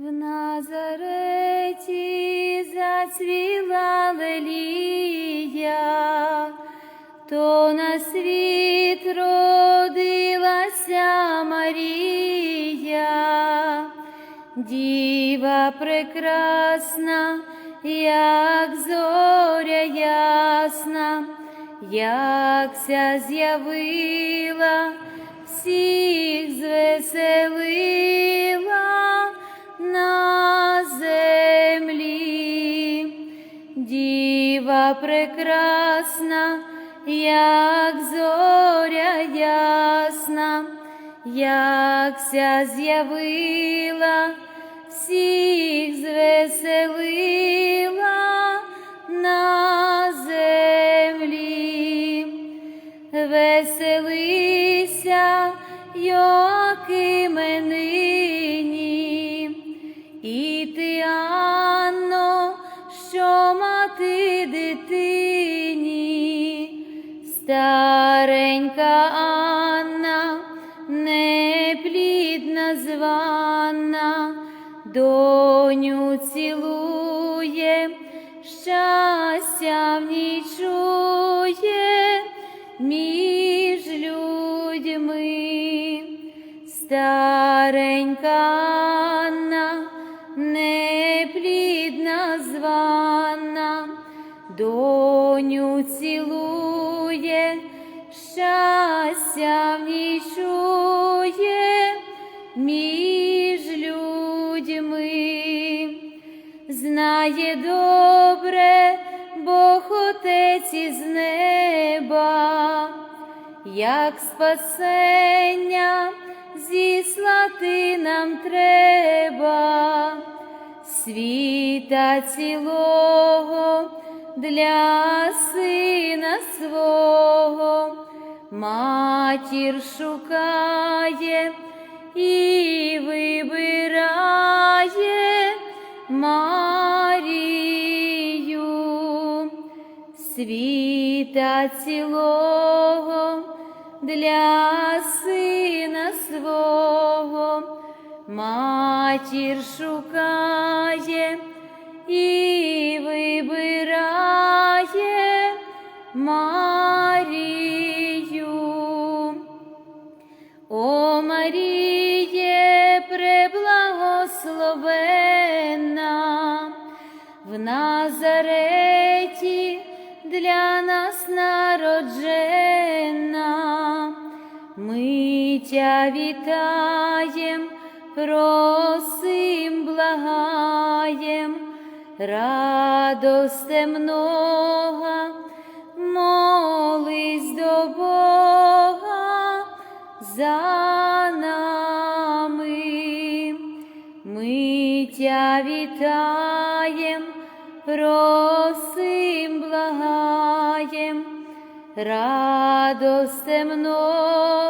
В Назареті зацвіла лелія, то на світ родилася Марія, діва прекрасна, як зоря ясна, якся з'явила, всіх звеселила на землі. Діва прекрасна, як зоря ясна, якся з'явила, всіх звеселила на землі. Веселися, Йоакиме, нині, і ти, Анно, що мати дитині, старенька Анна, неплідна звана, доню цілує, щастя в ній чує між людьми. Старенька звана, доню цілує, щастя в ній чує між людьми. Знає добре Бог Отець із неба, як спасення зіслати нам треба, світа цілого для сина свого, матір шукає і вибирає Марію. Світа цілого для сина свого, матір шукає і вибирає Марію. О Маріє, преблагословенна, в Назареті для нас народжена, ми тя вітаєм, просим, благаєм, радосте много, молись до Бога за нами. Ми тя вітаєм, просим, благаєм, радосте много,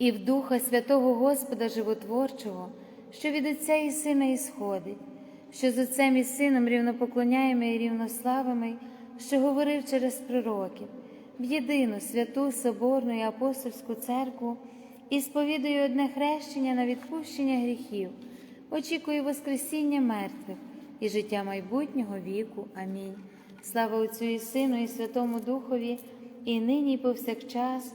і в Духа Святого Господа Животворчого, що від Отця і Сина ісходить, що з Отцем і Сином рівнопоклоняємо і рівнославими, що говорив через пророків, в єдину святу Соборну і апостольську церкву і сповідую одне хрещення на відпущення гріхів, очікую Воскресіння мертвих і життя майбутнього віку. Амінь. Слава Отцю і Сину, і Святому Духові, і нині, і повсякчас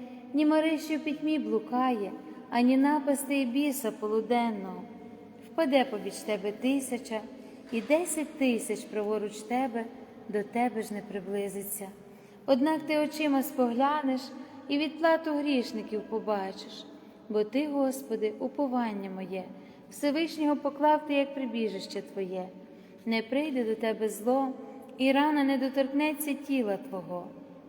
ні мари, що пітьмі блукає, ані напасти і біса полуденного. Впаде побіч тебе тисяча, і десять тисяч праворуч тебе до тебе ж не приблизиться. Однак ти очима споглянеш і відплату грішників побачиш бо Ти, Господи, уповання моє, Всевишнього поклав ти як прибіжище Твоє, не прийде до Тебе зло, і рана не доторкнеться тіла Твого,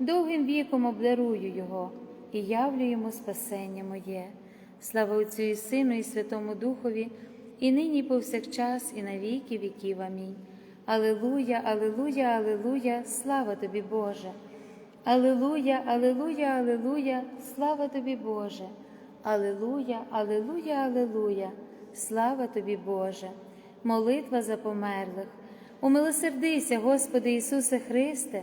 довгим віком обдарую Його і явлю йому спасення моє. Слава Отцю і Сину, і Святому Духові, і нині, і повсякчас, і на віки віків. Амінь. Алилуя, Алилуя, Алилуя, слава тобі, Боже. Алилуя, Алилуя, Алилуя, слава тобі, Боже. Алилуя, Алилуя, Алилуя, слава тобі, Боже, молитва за померлих. Умилосердися, Господи Ісусе Христе,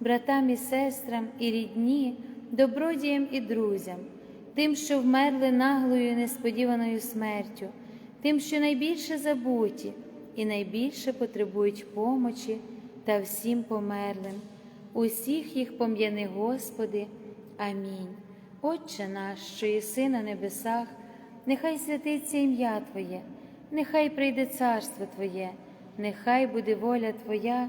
братам і сестрам і рідні, добродіям і друзям, тим, що вмерли наглою і несподіваною смертю тим, що найбільше забуті і найбільше потребують помочі та всім померлим. Усіх їх пом'яни, Господи. Амінь. Отче наш, що єси на небесах, нехай святиться ім'я Твоє, нехай прийде царство Твоє, нехай буде воля Твоя,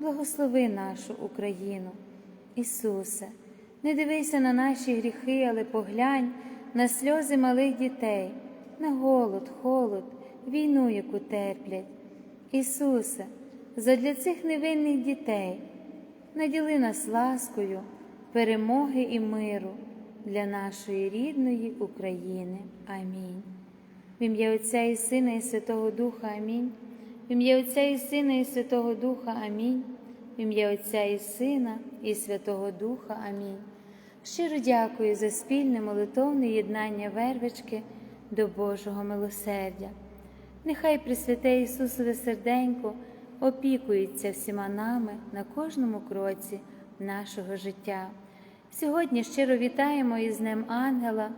благослови нашу Україну. Ісусе, не дивися на наші гріхи, але поглянь на сльози малих дітей, на голод, холод, війну, яку терплять. Ісусе, задля цих невинних дітей наділи нас ласкою, перемоги і миру для нашої рідної України. Амінь. В ім'я Отця і Сина, і Святого Духа Амінь. В ім'я Отця і Сина, і Святого Духа Амінь. В ім'я Отця і Сина, і Святого Духа Амінь. Щиро дякую за спільне молитовне єднання вервички до Божого милосердя. Нехай Пресвяте Ісусове серденько опікується всіма нами на кожному кроці нашого життя. Сьогодні щиро вітаємо із Днем Ангела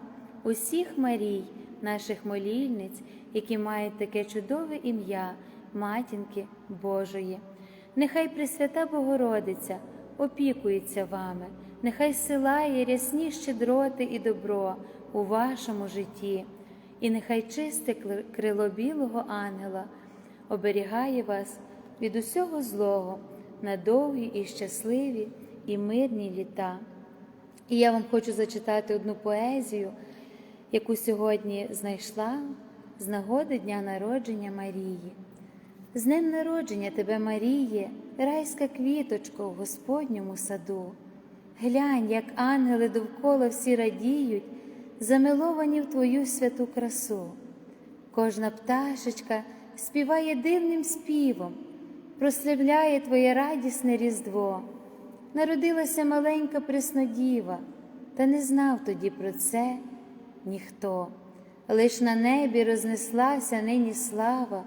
усіх Марій, наших молільниць, які мають таке чудове ім'я, матінки Божої. Нехай Пресвята Богородиця опікується вами нехай силає рясні щедроти і добро у вашому житті, і нехай чисте крило білого ангела оберігає вас від усього злого на довгі і щасливі і мирні літа. І я вам хочу зачитати одну поезію, яку сьогодні знайшла з нагоди Дня народження Марії. З днем народження тебе, Маріє, райська квіточка в Господньому саду. Глянь, як ангели довкола всі радіють, замиловані в Твою святу красу. Кожна пташечка співає дивним співом, прославляє Твоє радісне Різдво. Народилася маленька Преснодіва, та не знав тоді про це ніхто. Лиш на небі рознеслася нині слава,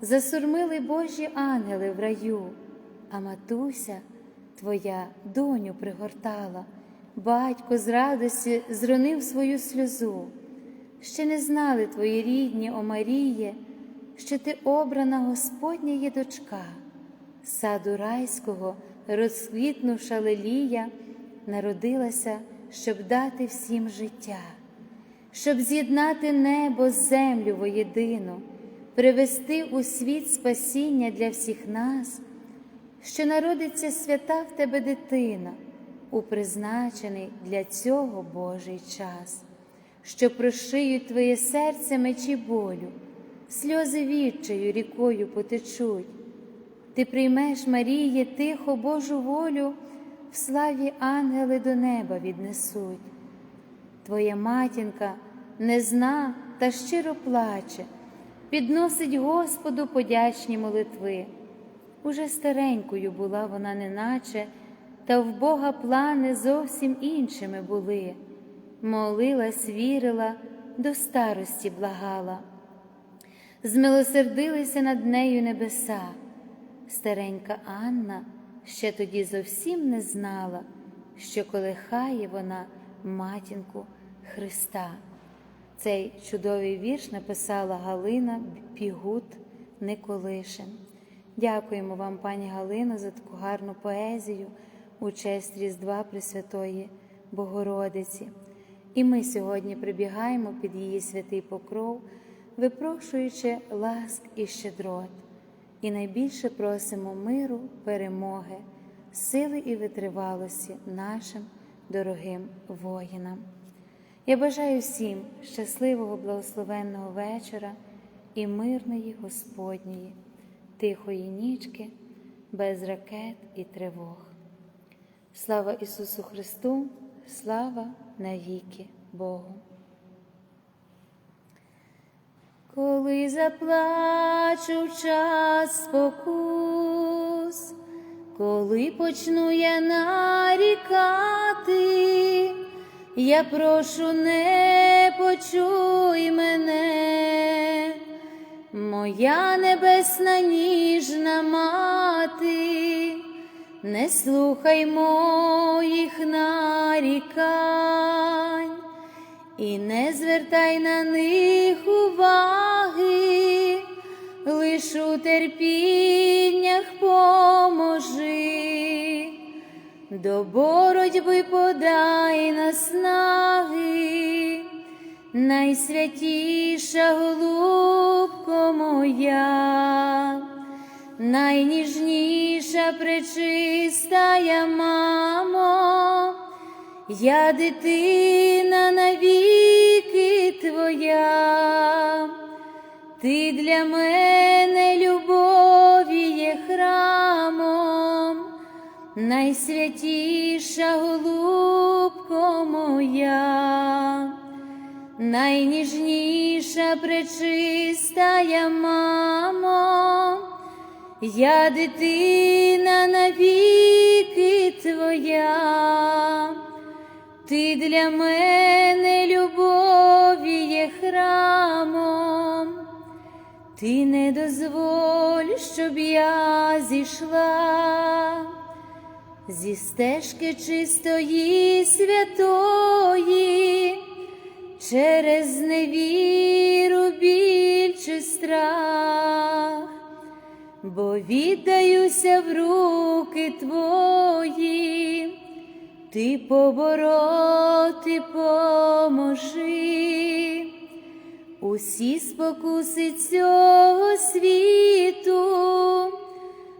засурмили Божі ангели в раю, а матуся твоя доню пригортала, батько з радості зронив свою сльозу. Ще не знали твої рідні, о Маріє, що ти обрана Господня є дочка, саду райського, розквітнувша лелія, народилася, щоб дати всім життя, щоб з'єднати небо з землю воєдину, привести у світ спасіння для всіх нас, що народиться свята в тебе дитина, у призначений для цього Божий час, що прошиють твоє серце мечі болю, сльози відчаю рікою потечуть. Ти приймеш, Маріє, тихо Божу волю, в славі ангели до неба віднесуть. Твоя матінка не зна та щиро плаче, підносить Господу подячні молитви. Уже старенькою була вона неначе, та в Бога плани зовсім іншими були. Молилась, вірила, до старості благала. Змилосердилися над нею небеса. Старенька Анна ще тоді зовсім не знала, що колихає вона матінку Христа. Цей чудовий вірш написала Галина Пігут Николишин. Дякуємо вам, пані Галино, за таку гарну поезію у честь Різдва Пресвятої Богородиці. І ми сьогодні прибігаємо під її святий покров, випрошуючи ласк і щедрот, і найбільше просимо миру, перемоги, сили і витривалості нашим дорогим воїнам. Я бажаю всім щасливого, благословенного вечора і мирної Господньої, тихої нічки, без ракет і тривог. Слава Ісусу Христу, слава навіки Богу. Коли заплачу час спокус, коли почну я нарікати, я прошу, не почуй мене, моя небесна ніжна мати, не слухай моїх нарікань і не звертай на них уваги, лиш у терпіннях поможи, до боротьби подай наснаги, найсвятіша голубко моя, найніжніша пречистая мамо. Я дитина навіки твоя, ти для мене найсвятіша голубко моя, найніжніша пречистая мамо, я дитина навіки твоя. Ти для мене любові є храмом, ти не дозволь, щоб я зійшла зі стежки чистої святої, через невіру біль чи страх, бо віддаюся в руки твої ти побороти поможи, усі спокуси цього світу,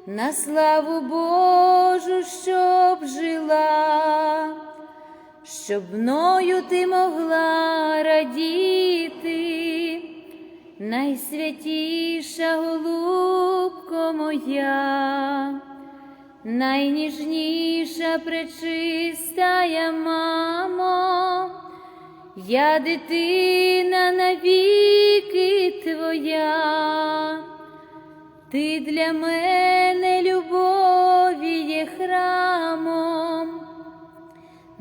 на славу Божу, щоб жила, щоб мною ти могла радіти, найсвятіша голубко моя найніжніша пречистая мамо, я дитина навіки твоя, ти для мене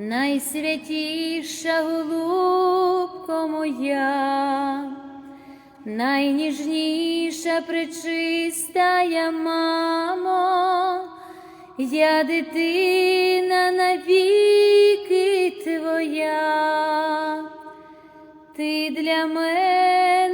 найсвятіша голубко моя. Найніжніша пречистая мамо, я дитина навіки твоя, ти для мене